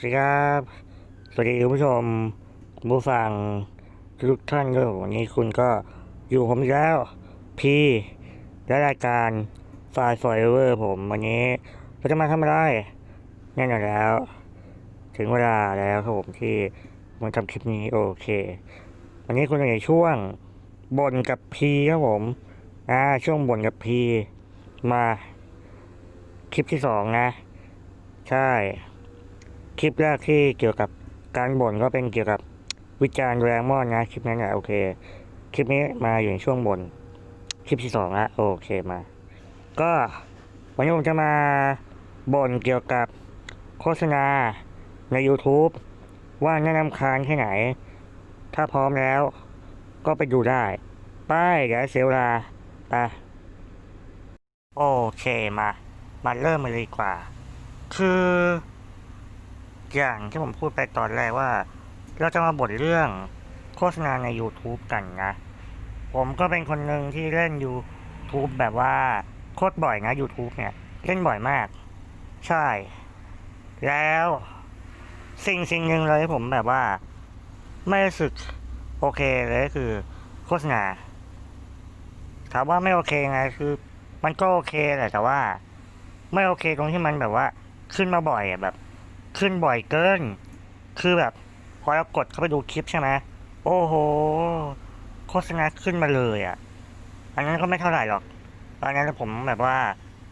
สวัสดีครับ สวัสดีคุณผู้ชมผู้ฟังทุกท่านด้วยวันนี้คุณก็อยู่ผมแล้วพี่และรายการไฟล์ฟอร์เวอร์ผมวันนี้เราจะมาทำอะไรแน่นอนแล้ว ถึงเวลาแล้วครับผมที่มันทำคลิปนี้โอเค วันนี้คุณอยู่ในช่วงบ่นกับพีครับผมอ่าช่วงบ่นกับพีมาคลิปที่สองนะ ใช่ คลิปแรกที่เกี่ยวกับการบ่นก็เป็นเกี่ยวกับวิจารณ์แรงมอนนะคลิปนั้นแหละโอเค คลิปนี้มาอยู่ในช่วงบน คลิปที่สองละโอเคมา ก็วันนี้ผมจะมาบ่นเกี่ยวกับโฆษณาใน YouTube ว่าน่านำคาญแค่ไหน ถ้าพร้อมแล้วก็ไปดูได้ป้ายเดี๋ยวเสียเวลาไปโอเคมา มาเริ่มมาเลยดีกว่า คือ อย่างที่ผมพูดไปตอนแรกว่า เราจะมาบ่นเรื่องโฆษณาใน YouTube กันนะ ผมก็เป็นคนหนึ่งที่เล่น YouTube แบบว่าโคตรบ่อยนะ YouTube เนี่ย เล่นบ่อยมาก ใช่ แล้ว สิ่งสิ่งหนึ่งเลยที่ผมแบบว่า ไม่รู้สึกโอเคเลยคือ โฆษณาถามว่าไม่โอเคไงคือ มันก็โอเคแหละแต่ว่า ไม่โอเคตรงที่มันแบบว่า ขึ้นมาบ่อยแบบ ขึ้นบ่อยเกิน คือแบบ พอเรากดเข้าไปดูคลิปใช่ไหมโอ้โห โฆษณาขึ้นมาเลยอะ อันนั้นก็ไม่เท่าไหร่หรอกตอนนั้นผมแบบว่า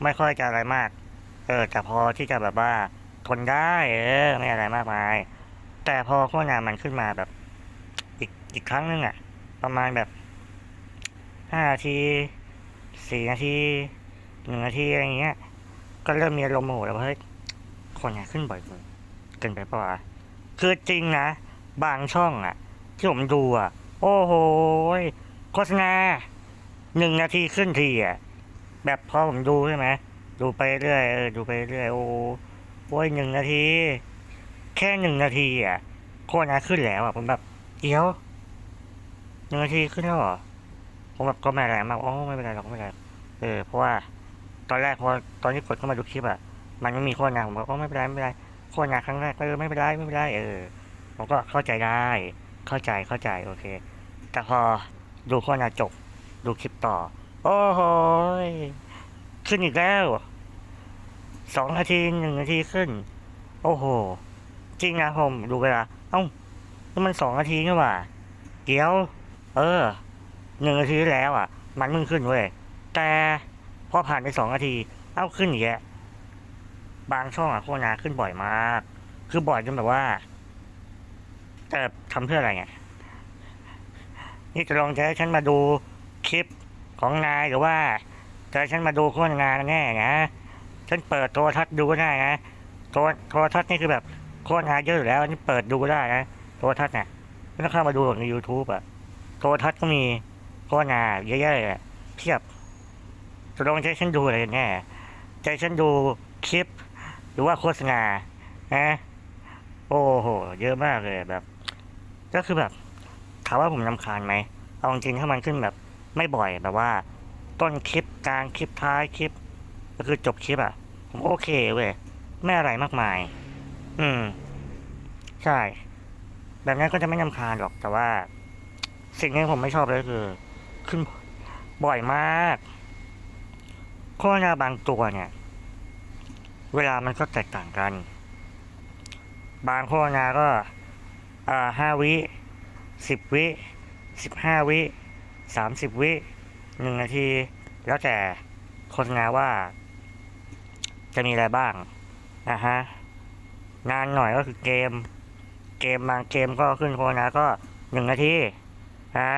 ไม่ค่อยจะอะไรมาก เออแต่พอที่จะแบบว่าทนได้ เออ ไม่อะไรมากมาย แต่พอโฆษณามันขึ้นมาแบบ อีกอีกครั้งนึงอะ ประมาณแบบห้านาทีสี่นาทีหนึ่งนาทีอะไรอย่างเงี้ย ก็เริ่มมีอารมณ์โมโหแล้วเฮ้ยคนเนี่ยขึ้นบ่อยเกิน กินไปปะวะคือจริงนะ บางช่องอะที่ผมดูอะโอ้โหโฆษณาหนึ่งนาทีขึ้นทีอะแบบพอผมดูใช่ไหมดูไปเรื่อยดูไปเรื่อยโอ้โอ้ยหนึ่งนาที แค่หนึ่งนาทีอะโฆษณาขึ้นแล้วอะผมแบบเดี๋ยวหนึ่งนาทีขึ้นแล้วเหรอผมแบบก็ไม่อะไรมากอ๋อไม่เป็นไรหรอกไม่เป็นไรเออเพราะว่าตอนแรกพอตอนที่กดเข้ามาดูคลิปอะมันไม่มีโฆษณาผมก็ไม่เป็นไรไม่เป็นไร โฆษณาครั้งแรกเออไม่เป็นไรไม่เป็นไรเออผมก็เข้าใจได้ เข้าใจเข้าใจโอเค แต่พอดูโฆษณาจบ ดูคลิปต่อ โอ้โหยขึ้นอีกแล้วสองนาทีหนึ่งนาทีขึ้น โอ้โห จริงนะผมดูเวลาเอ้านี่มันสองนาทีนี่หว่าเดี๋ยว เออหนึ่งนาทีแล้วอะ มันมึงขึ้นเว้ยแต่พอผ่านไปสองนาที เอ้าขึ้นอีกแล้ว บางช่องอะโฆษณาขึ้นบ่อยมาก คือบ่อยจนแบบว่าแต่ทำเพื่ออะไรไงนี่จะลองจะให้ฉันมาดูคลิปของนายหรือว่าจะให้ฉันมาดูโฆษณาแน่นะฉันเปิดโทรทัศน์ดูก็ได้นะโทรโทรทัศน์นี่คือแบบโฆษณาเยอะอยู่แล้วนี่เปิดดูก็ได้นะโทรทัศน์เนี่ยไม่ต้องเข้ามาดูใน YouTube อะโทรทัศน์ก็มีโฆษณาเยอะๆเลยเทียบจะลองให้ฉันดูอะไรแน่ให้ฉันดูคลิป หรือว่าโฆษณาะโอ้โห เยอะมากเลยแบบ ก็คือแบบถามว่าผมนำคาญไหมเอาจริงถ้ามันขึ้นแบบ ไม่บ่อยแบบว่า ต้นคลิปกลางคลิปท้ายคลิป ก็คือจบคลิปอะผมโอเคเว้ยไม่อะไรมากมาย อืม ใช่ แบบนั้นก็จะไม่นำคาญหรอกแต่ว่า สิ่งที่ผมไม่ชอบเลยคือ ขึ้นบ่อยมากโฆษณาบางตัวเนี่ย เวลามันก็แตกต่างกัน บางโฆษณาก็ห้าวิสิบวิสิบห้าวิสามสิบวิหนึ่งนาที แล้วแต่โฆษณาว่า จะมีอะไรบ้างนะฮะนานหน่อยก็คือเกม เกมบางเกมก็ขึ้นโฆษณาก็หนึ่งนาทีอ่า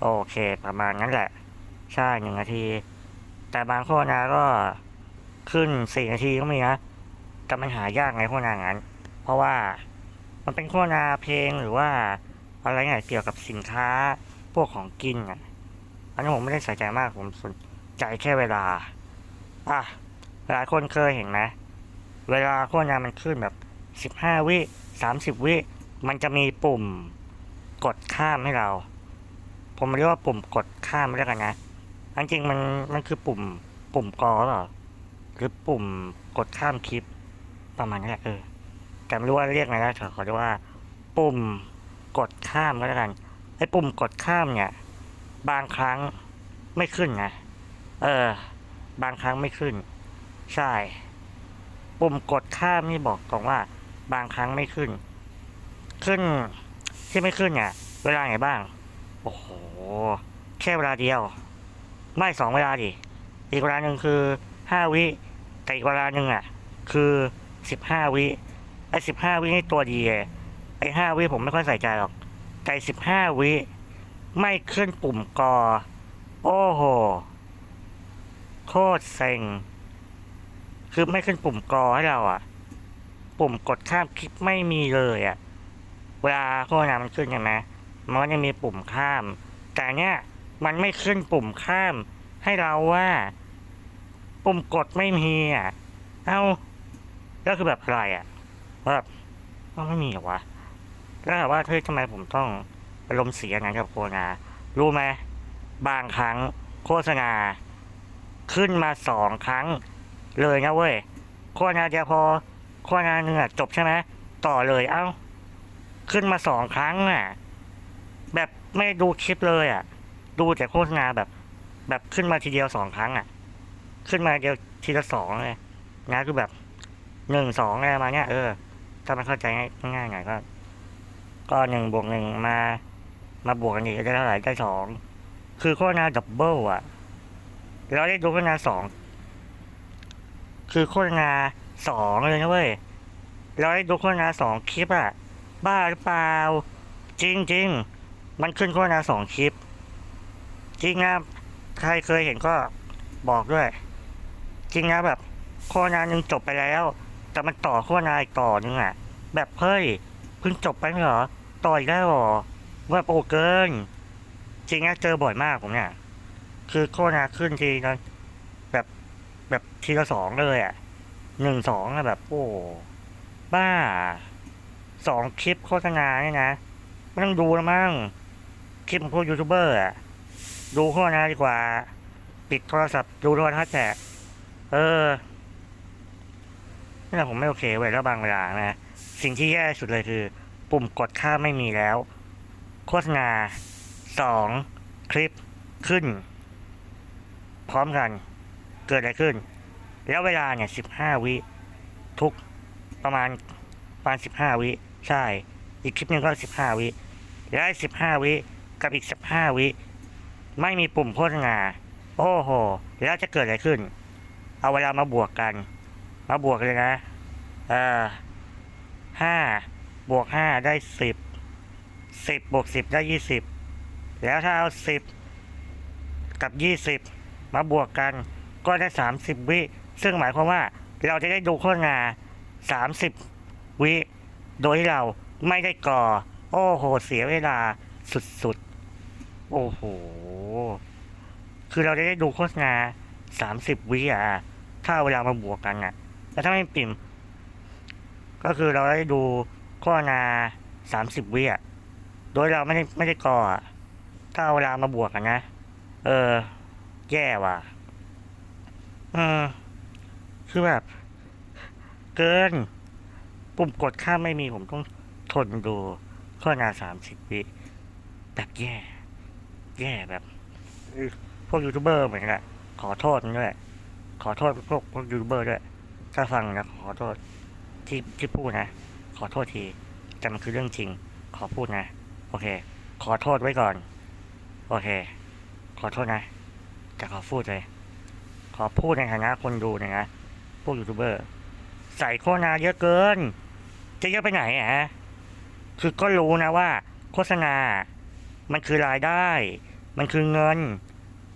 โอเค ประมาณนั้นแหละ ใช่หนึ่งนาที แต่บางโฆษณาก็ ขึ้นสี่นาทีก็มีนะแต่มันหายากไงโฆษณางั้น เพราะว่ามันเป็นโฆษณาเพลงหรือว่าอะไรเงี้ยเกี่ยวกับสินค้าพวกของกินอะอันนี้ผมไม่ได้ใส่ใจมากผมสนใจแค่เวลา อะหลายคนเคยเห็นไหมเวลาโฆษณามันขึ้นแบบสิบห้าวิสามสิบวิมันจะมีปุ่มกดข้ามให้เรา ผมเรียกว่าปุ่มกดข้ามไม่ได้กันนะอันจริงมันมันคือปุ่มปุ่มกอหรอ หรือปุ่มกดข้ามคลิปประมาณนี้แหละเออแต่ไม่รู้ว่าเรียกไงนะขอเรียกว่า ปุ่มกดข้ามก็แล้วกันไอ้ปุ่มกดข้ามเนี่ย บางครั้งไม่ขึ้นนะเออ บางครั้งไม่ขึ้น ใช่ ปุ่มกดข้ามนี่บอกตรงว่า บางครั้งไม่ขึ้น ขึ้นที่ไม่ขึ้นเนี่ยเวลาไหนบ้าง โอ้โหแค่เวลาเดียว ไม่สองเวลาดิอีกเวลาหนึ่งคือห้าวิ แต่อีกเวลาหนึ่งอะ คือสิบห้าวิไอ้สิบห้าวินี่ตัวดีไอ้ห้าวิผมไม่ค่อยใส่ใจหรอกแต่สิบห้าวิไม่ขึ้นปุ่มกอ โอ้โห โคตรเซ็ง คือไม่ขึ้นปุ่มกอให้เราอะ ปุ่มกดข้ามคลิปไม่มีเลยอะ เวลาโฆษณามันขึ้นใช่ไหมมันก็จะมีปุ่มข้าม แต่เนี้ยมันไม่ขึ้นปุ่มข้ามให้เราว่า ปุ่มกดไม่มีอะ เอ้าแล้วคือแบบอะไรอะแบบก็ไม่มีหรอวะแล้วแบบว่าเฮ้ยทำไมผมต้องอารมณ์เสียงั้นกับโฆษณารู้ไหมบางครั้งโฆษณา ขึ้นมาสองครั้ง เลยนะเว้ยโฆษณาเดียวพอโฆษณาหนึ่งอะจบใช่ไหมต่อเลยเอ้า ขึ้นมาสองครั้งอะ แบบไม่ดูคลิปเลยอะ ดูแต่โฆษณาแบบ แบบขึ้นมาทีเดียวสองครั้งอะ ขึ้นมาเดียวทีละสองเลยนะคือแบบหนึ่งสองอะไรมาเนี้ยเออถ้ามันเข้าใจง่ายๆหน่อยก็ ก็หนึ่งบวกหนึ่งมา มาบวกกันอีกก็ได้เท่าไหร่ได้สองคือโฆษณาดับเบิลอะเราได้ดูโฆษณาสองคือโฆษณาสองเลยนะเว้ยเราได้ดูโฆษณาสองคลิปอะบ้าหรือเปล่า จริงจริงมันขึ้นโฆษณาสองคลิป จริงนะใครเคยเห็นก็บอกด้วย จริงนะแบบโฆษณาหนึ่งจบไปแล้ว แต่มันต่อโฆษณาอีกต่อหนึงอะ แบบเฮ้ยเพิ่งจบไปเหรอต่ออีกได้เหรอว่าโอเกิน จริงนะเจอบ่อยมากผมเนี่ยคือโฆษณาขึ้นทีนะแบบแบบทีละสองเลยอะหนึ่งสองอะแบบโอ้บ้าสองคลิปโฆษณาเนี่ยนะไม่ต้องดูแล้วมั้งคลิปของพวกยูทูบเบอร์อะดูโฆษณาดีกว่า ปิดโทรศัพท์ดูโทรทัศน์แต่ เออนี่แหละผมไม่โอเคเว้ยแล้วบางเวลานะสิ่งที่แย่สุดเลยคือ ปุ่มกดค่าไม่มีแล้ว โฆษณาสองคลิปขึ้น พร้อมกัน เกิดอะไรขึ้น แล้วเวลาเนี่ยสิบห้าวิ ทุกประมาณประมาณสิบห้าวิ ใช่ อีกคลิปหนึ่งก็สิบห้าวิ แล้วสิบห้าวิ กับอีกสิบห้าวิ ไม่มีปุ่มโฆษณา โอ้โห แล้วจะเกิดอะไรขึ้น เอาเวลามาบวกกัน มาบวกเลยนะเออห้าบวกห้าได้สิบสิบบวกสิบได้ยี่สิบแล้วถ้าเอาสิบกับยี่สิบมาบวกกันก็ได้สามสิบวิ ซึ่งหมายความว่าเราจะได้ดูโฆษณาสามสิบวิ โดยที่เราไม่ได้ก่อ โอ้โห เสียเวลาสุดๆ โอ้โห คือเราจะได้ดูโฆษณา สามสิบวิอะถ้าเวลามาบวกกันอะ แต่ถ้าไม่ปิ่ม ก็คือเราได้ดูโฆษณาสามสิบวิอะ โดยเราไม่ได้ไม่ได้ก่ออะถ้าเวลามาบวกกันนะ เออ แย่ว่ะ อืม คือแบบ เกิน ปุ่มกดข้ามไม่มีผมต้องทนดูโฆษณาสามสิบวิแบบแย่ แย่แบบพวกยูทูบเบอร์เหมือนกัน ขอโทษด้วย ขอโทษพวกพวกยูทูบเบอร์ด้วย ถ้าฟังนะขอโทษที่ที่พูดนะ ขอโทษทีแต่มันคือเรื่องจริง ขอพูดนะ โอเค ขอโทษไว้ก่อน โอเค ขอโทษนะจะขอพูดเลย ขอพูดในฐานะคนดูนอยนะ พวกยูทูบเบอร์ ใส่โฆษณาเยอะเกิน จะเยอะไปไหนอะคือก็รู้นะว่า โฆษณา มันคือรายได้ มันคือเงิน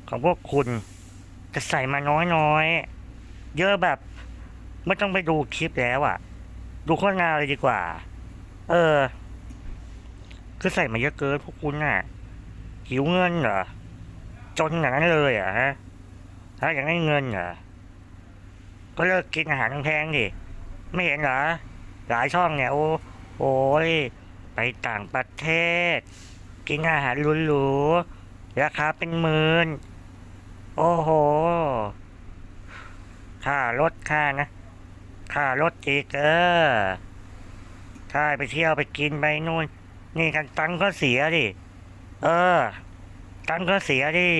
ของพวกคุณ จะใส่มาน้อยๆ เยอะแบบ ไม่ต้องไปดูคลิปแล้วอะ ดูโฆษณาเลยดีกว่า เออ คือใส่มาเยอะเกินพวกคุณน่ะ หิวเงินเหรอ จนอย่างนั้นเลยเหรอะฮะถ้าอยากได้เงินเหรอ ก็เลิกกินอาหารแพงๆดิ ไม่เห็นเหรอ หลายช่องเนี่ย โอ้โอ้ยไปต่างประเทศ กินอาหารหรูๆราคาเป็นหมื่น โอ้โห ค่ารถค่านะ ค่ารถอีกเออใช่ไปเที่ยวไปกินไปนู่น นี่กันตังก็เสียดิ เออ ตังก็เสียดิ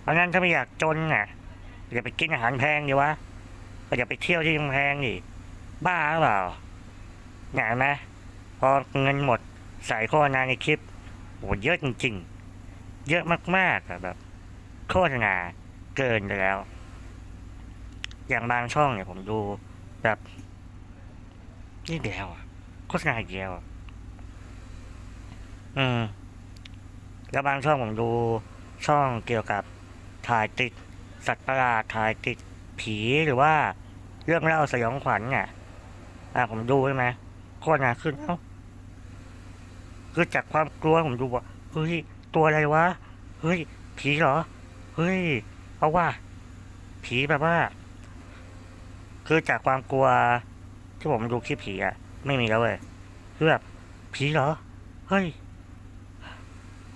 เพราะงั้นถ้าไม่อยากจนน่ะอย่าไปกินอาหารแพงดีวะ ก็อย่าไปเที่ยวที่แพงดิ บ้าหรือเปล่าเห็นไหมพอเงินหมดใส่โฆษณาในคลิปโหเยอะจริงๆ เยอะมากๆอะแบบ โฆษณาเกินไปแล้ว อย่างบางช่องเนี่ยผมดูแบบนี่เดียวโฆษณาเดียวอะอืมแล้วบางช่องผมดูช่องเกี่ยวกับถ่ายติดสัตว์ประหลาดถ่ายติดผีหรือว่าเรื่องเล่าสยองขวัญเนี่ยอ่าผมดูใช่ไหมโฆษณาขึ้นเอ้าคือจากความกลัวผมดูว่าเฮ้ยตัวอะไรวะเฮ้ยผีเหรอ เฮ้ยเอาว่า ผีแบบว่า คือจากความกลัว ที่ผมดูคลิปผีอะไม่มีแล้วเว้ยคือแบบผีเหรอ เฮ้ย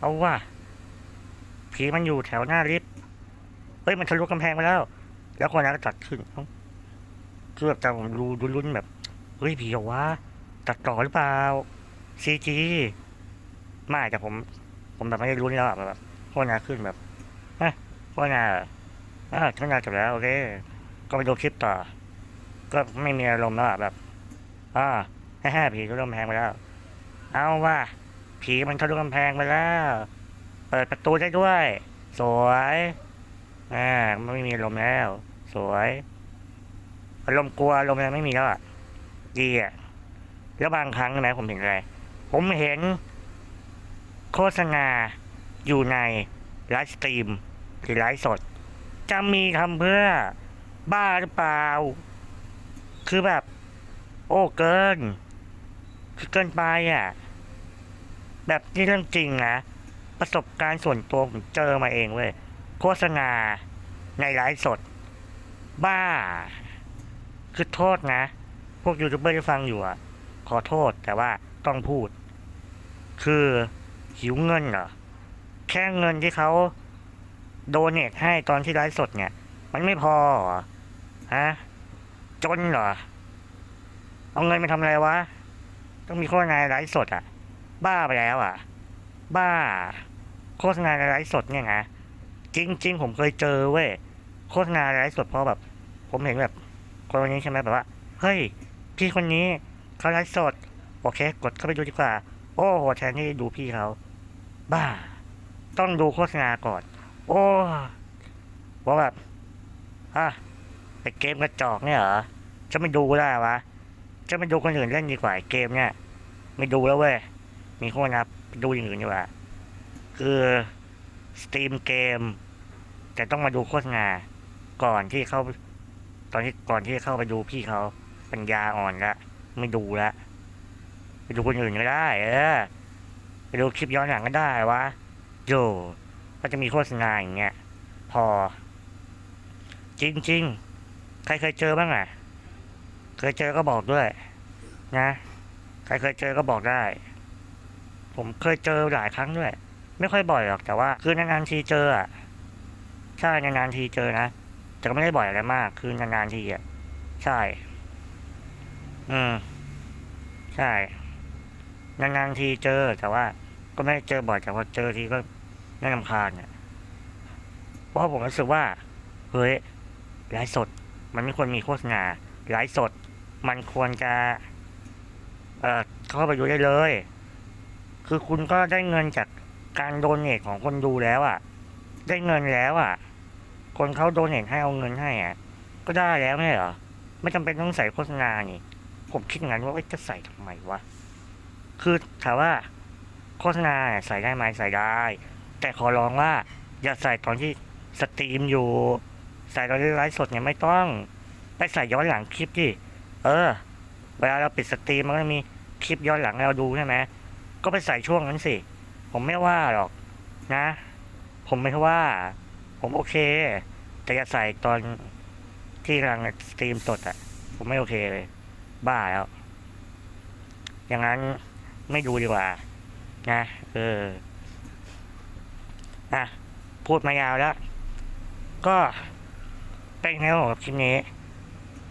เอาว่า ผีมันอยู่แถวหน้าลิฟต์เฮ้ยมันทะลุกำแพงไปแล้ว แล้วคนนั้นก็ตัดขึ้นคือแบบแต่ผมดูดูลุ้นแบบเฮ้ยผีเหรอวะตัดต่อหรือเปล่าซีจีไม่แต่ผม ผมแบบไม่ได้ลุ้นแล้วแบบโฆษณาขึ้นแบบ เฮ้ยโฆษณาเหรออ่าโฆษณาจบแล้วโอเค ก็ไปดูคลิปต่อ ก็ไม่มีอารมณ์แล้วแบบ อ่าแฮ่ๆผีทะลุกำแพงไปแล้ว เอาว่า ผีมันทะลุกำแพงไปแล้ว เปิดประตูได้ด้วย สวยอ่าไม่มีอารมณ์แล้ว สวยอารมณ์กลัวอารมณ์อะไรไม่มีแล้วอะดีอะแล้วบางครั้งใช่ไหมผมเห็นอะไร ผมเห็น โฆษณาอยู่ในไลฟ์สตรีม หรือไลฟ์สด จะมีทำเพื่อบ้าหรือเปล่า คือแบบ โอ้เกิน คือเกินไปอะ แบบนี่เรื่องจริงนะประสบการณ์ส่วนตัวผมเจอมาเองเว้ยโฆษณาในไลฟ์สด บ้า คือโทษนะ พวกยูทูบเบอร์ที่ฟังอยู่อะ ขอโทษแต่ว่าต้องพูด คือหิวเงินเหรอ แค่เงินที่เขา โดเนทให้ตอนที่ไลฟ์สดเนี่ย มันไม่พอเหรอฮะจนเหรอ เอาเงินไปทำอะไรวะ ต้องมีโฆษณานไลฟ์สดอะ บ้าไปแล้วอะ บ้า โฆษณานไลฟ์สดเนี่ยนะจริง ๆ ผมเคยเจอเว้ยโฆษณานไลฟ์สดเพราะแบบ ผมเห็นแบบ คนคนนี้ใช่ไหมแบบว่า เฮ้ย พี่คนนี้เขาไลฟ์สด โอเค กดเข้าไปดูดีกว่า โอ้โหแทนที่ดูพี่เขาบ้า ต้องดูโฆษณาก่อน โอ้ว่าแบบอะไอเกมกระจอกเนี่ยเหรอจะไม่ดูได้วะจะไม่ดูคนอื่นเล่นดีกว่าไอ้เกมเนี่ย ไม่ดูแล้วเว้ยมีโฆษณาไปดูอย่างอื่นดีกว่า คือสตรีมเกมแต่ต้องมาดูโฆษณาก่อนที่เข้า ตอนที่ก่อนที่เข้าไปดูพี่เขาปัญญาอ่อนละไม่ดูละไปดูคนอื่นก็ได้ เออไปดูคลิปย้อนหลังก็ได้วะโย ก็จะมีโฆษณาอย่างเงี้ย พอ จริง ๆ ใครเคยเจอบ้างอะ เคยเจอก็บอกด้วยนะ ใครเคยเจอก็บอกได้ ผมเคยเจอหลายครั้งด้วย ไม่ค่อยบ่อยหรอกแต่ว่า คือนานๆทีเจออะใช่นานๆทีเจอนะแต่ก็ไม่ได้บ่อยอะไรมาก คือนานๆทีอะใช่ อืม ใช่นานๆทีเจอแต่ว่า ก็ไม่ได้เจอบ่อยแต่พอเจอทีก็ น่ารำคาญเนี่ยเพราะผมรู้สึกว่า เฮ้ยไลฟ์สด มันไม่ควรมีโฆษณาไลฟ์สด มันควรจะ เอ่อเข้าไปดูได้เลย คือคุณก็ได้เงินจากการโดนเนทของคนดูแล้วอะ ได้เงินแล้วอะ คนเขาโดนเนทให้เอาเงินให้อะ ก็ได้แล้วไม่เหรอ ไม่จำเป็นต้องใส่โฆษณานี่ ผมคิดงั้นว่าเอ้จะใส่ทำไมวะ คือถามว่าโฆษณาใส่ได้ไหมใส่ได้ แต่ขอร้องว่า อย่าใส่ตอนที่สตรีมอยู่ ใส่ตอนที่ไลฟ์สดเนี่ยไม่ต้องไปใส่ย้อนหลังคลิปดิเออ เวลาเราปิดสตรีมมันก็จะมีคลิปย้อนหลังให้เราดูใช่ไหมก็ไปใส่ช่วงนั้นสิ ผมไม่ว่าหรอกนะ ผมไม่ว่า ผมโอเค แต่อย่าใส่ตอนที่กำลังสตรีมสดอะผมไม่โอเคเลย บ้าแล้ว อย่างนั้นไม่ดูดีกว่า นะ เออ อะ พูดมายาวแล้ว ก็เป็นไงบ้างกับคลิปนี้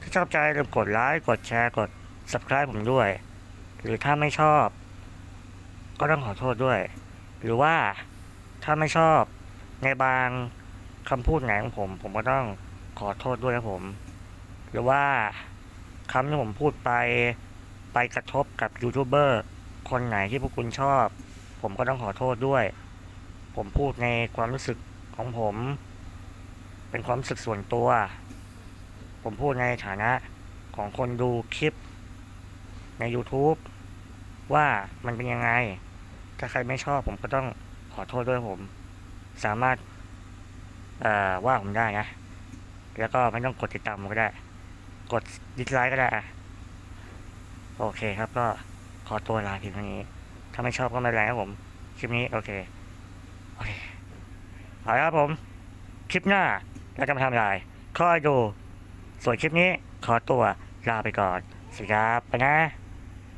ถ้าชอบใจอย่าลืมกดไลค์ กดแชร์ กด subscribe ผมด้วย หรือถ้าไม่ชอบ ก็ต้องขอโทษด้วย หรือว่าถ้าไม่ชอบในบางคำพูดไหนของผม ผมก็ต้องขอโทษด้วยครับผม หรือว่าคำที่ผมพูดไปไปกระทบกับยูทูบเบอร์คนไหนที่พวกคุณชอบ ผมก็ต้องขอโทษด้วย ผมพูดในความรู้สึกของผม เป็นความรู้สึกส่วนตัว ผมพูดในฐานะของคนดูคลิปใน YouTube ว่ามันเป็นยังไง ถ้าใครไม่ชอบผมก็ต้องขอโทษด้วยผม สามารถว่าผมได้นะ แล้วก็ไม่ต้องกดติดตามผมก็ได้ กดดิสไลค์ก็ได้อะโอเคครับก็ขอตัวลาเพียงเท่านี้ ถ้าไม่ชอบก็ไม่เป็นไรครับผม คลิปนี้โอเค เอาละครับผม คลิปหน้าเราจะมาทำอะไรคอยดู ส่วนคลิปนี้ขอตัวลาไปก่อน สวัสดีครับไปนะ